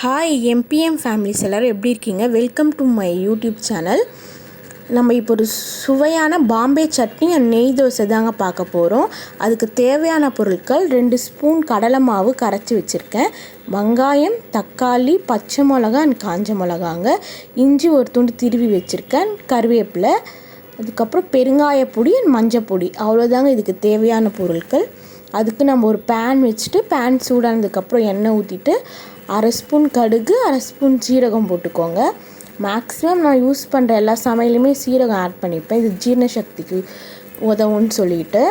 Hi MBM families எல்லோரும் எப்படி இருக்கீங்க? Welcome to my YouTube channel நம்ம இப்போ ஒரு சுவையான பாம்பே சட்னி அண்ட் நெய் தோசை தாங்க பார்க்க போகிறோம் அதுக்கு தேவையான பொருட்கள் ரெண்டு ஸ்பூன் கடலை மாவு கரைச்சி வச்சுருக்கேன். வெங்காயம் தக்காளி பச்சை மிளகா அண்ட் காஞ்ச மிளகாங்க. இஞ்சி ஒரு துண்டு திருவி வச்சுருக்கேன். கருவேப்பிலை அதுக்கப்புறம் பெருங்காயப்பொடி அண்ட் மஞ்சள் பொடி அவ்வளோதாங்க இதுக்கு தேவையான பொருட்கள். அதுக்கு நம்ம ஒரு பேன் வச்சுட்டு பேன் சூடானதுக்கப்புறம் எண்ணெய் ஊற்றிட்டு அரை ஸ்பூன் கடுகு அரை ஸ்பூன் சீரகம் போட்டுக்கோங்க. மேக்ஸிமம் நான் யூஸ் பண்ணுற எல்லா சமையலுமே சீரகம் ஆட் பண்ணிப்பேன். இது ஜீரண சக்திக்கு உதவும்னு சொல்லிட்டு.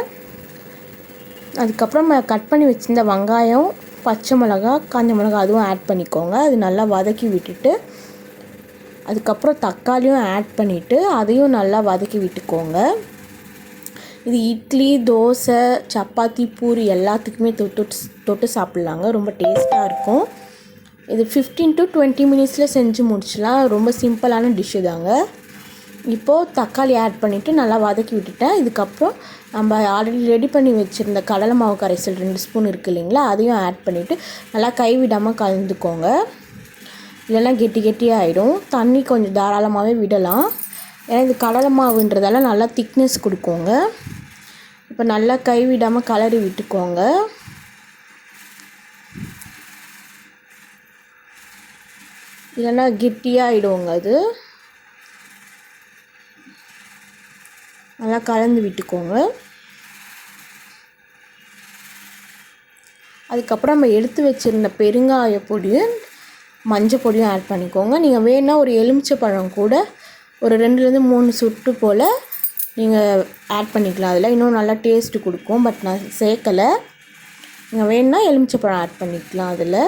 அதுக்கப்புறம் கட் பண்ணி வச்சுருந்த வெங்காயம் பச்சை மிளகா காஞ்ச மிளகா அதுவும் ஆட் பண்ணிக்கோங்க. அது நல்லா வதக்கி விட்டுட்டு அதுக்கப்புறம் தக்காளியும் ஆட் பண்ணிவிட்டு அதையும் நல்லா வதக்கி விட்டுக்கோங்க. இது இட்லி தோசை சப்பாத்தி பூரி எல்லாத்துக்குமே தொட்டு தொட்டு சாப்பிட்லாங்க. ரொம்ப டேஸ்ட்டாக இருக்கும். இது ஃபிஃப்டீன் டு டுவெண்ட்டி மினிட்ஸில் செஞ்சு முடிச்சிடலாம் ரொம்ப சிம்பிளான டிஷ்ஷு தாங்க இப்போது தக்காளி ஆட் பண்ணிவிட்டு நல்லா வதக்கி விட்டுட்டேன். இதுக்கப்புறம் நம்ம ஆல்ரெடி ரெடி பண்ணி வச்சுருந்த கடலை மாவு கரைசல் ரெண்டு ஸ்பூன் இருக்குது இல்லைங்களா? அதையும் ஆட் பண்ணிவிட்டு நல்லா கைவிடாமல் கலந்துக்கோங்க. இல்லைன்னா கெட்டி கெட்டியாக ஆகிடும் தண்ணி கொஞ்சம் தாராளமாகவே விடலாம். ஏன்னா இது கடலை மாவுன்றதால நல்லா திக்னஸ் கொடுக்குங்க. இப்போ நல்லா கைவிடாமல் கலரி விட்டுக்கோங்க. இல்லைன்னா கிட்டியாகிடுவோங்க அது. நல்லா கலந்து விட்டுக்கோங்க. அதுக்கப்புறம் நம்ம எடுத்து வச்சுருந்த பெருங்காய பொடியும் மஞ்சள் பொடியும் ஆட் பண்ணிக்கோங்க. நீங்கள் வேணால் ஒரு எலுமிச்சை பழம் கூட ஒரு ரெண்டுலேருந்து மூணு சுட்டு போல் நீங்கள் ஆட் பண்ணிக்கலாம். அதில் இன்னும் நல்லா டேஸ்ட்டு கொடுக்கும். பட் நான் சேர்க்கலை. நீங்கள் வேணுன்னா எலுமிச்சைப்பழம் ஆட் பண்ணிக்கலாம் அதில்.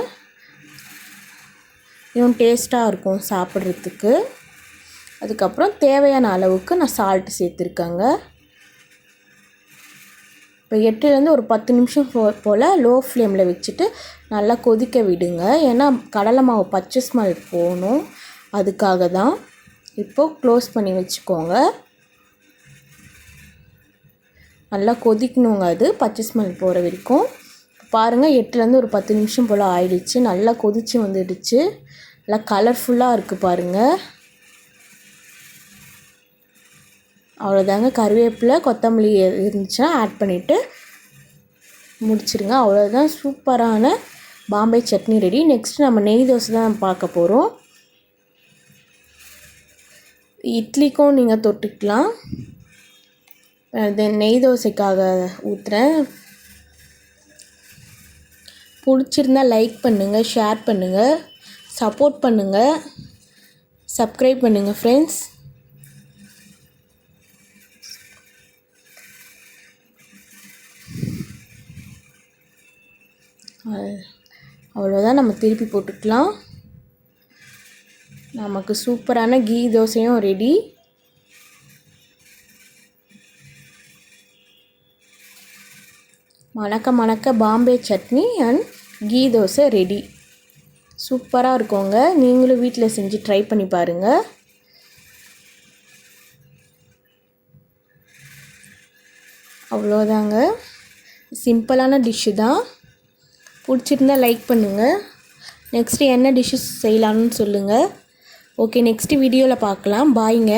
இன்னும் டேஸ்ட்டாக இருக்கும் சாப்பிட்றதுக்கு. அதுக்கப்புறம் தேவையான அளவுக்கு நான் சால்ட்டு சேர்த்துருக்கேங்க. இப்போ எட்டுலேருந்து ஒரு பத்து நிமிஷம் போ போல் லோ ஃப்ளேமில் வச்சுட்டு நல்லா கொதிக்க விடுங்க. ஏன்னா கடலை மாவு பச்சை ஸ்மெல் போகணும். அதுக்காக தான். இப்போது க்ளோஸ் பண்ணி வச்சுக்கோங்க. நல்லா கொதிக்கணுங்க அது. பச்சை ஸ்மெல் போகிற வரைக்கும். பாருங்கள் எட்டுலேருந்து ஒரு பத்து நிமிஷம் போல் ஆயிடுச்சு. நல்லா கொதித்து வந்துடுச்சு. நல்லா கலர்ஃபுல்லாக இருக்குது பாருங்கள் அவ்வளோதாங்க கருவேப்பிலை கொத்தமல்லி இருந்துச்சுன்னா ஆட் பண்ணிவிட்டு முடிச்சிருங்க. அவ்வளோதான் சூப்பரான பாம்பே சட்னி ரெடி நெக்ஸ்ட் நம்ம நெய் தோசை தான் பார்க்க போகிறோம் இட்லிக்கும் நீங்கள் தொட்டுக்கலாம். தென் நெய் தோசைக்காக ஊற்றுறேன் பிடிச்சிருந்தா லைக் பண்ணுங்கள் ஷேர் பண்ணுங்கள் சப்போர்ட் பண்ணுங்கள் சப்ஸ்கிரைப் பண்ணுங்கள் ஃப்ரெண்ட்ஸ் அவ்வளோதான் நம்ம திருப்பி போட்டுக்கலாம். நமக்கு சூப்பரான கீ தோசையும் ரெடி மணக்க மணக்க பாம்பே சட்னி அண்ட் கீ தோசை ரெடி சூப்பராக இருக்குங்க. நீங்களும் வீட்டில் செஞ்சு ட்ரை பண்ணி பாருங்கள் அவ்வளோதாங்க சிம்பிளான டிஷ்ஷு தான். பிடிச்சிருந்தா லைக் பண்ணுங்கள் நெக்ஸ்ட்டு என்ன டிஷ்ஷஸ் செய்யலான்னு சொல்லுங்கள் ஓகே நெக்ஸ்ட்டு வீடியோவில் பார்க்கலாம். பாய்ங்க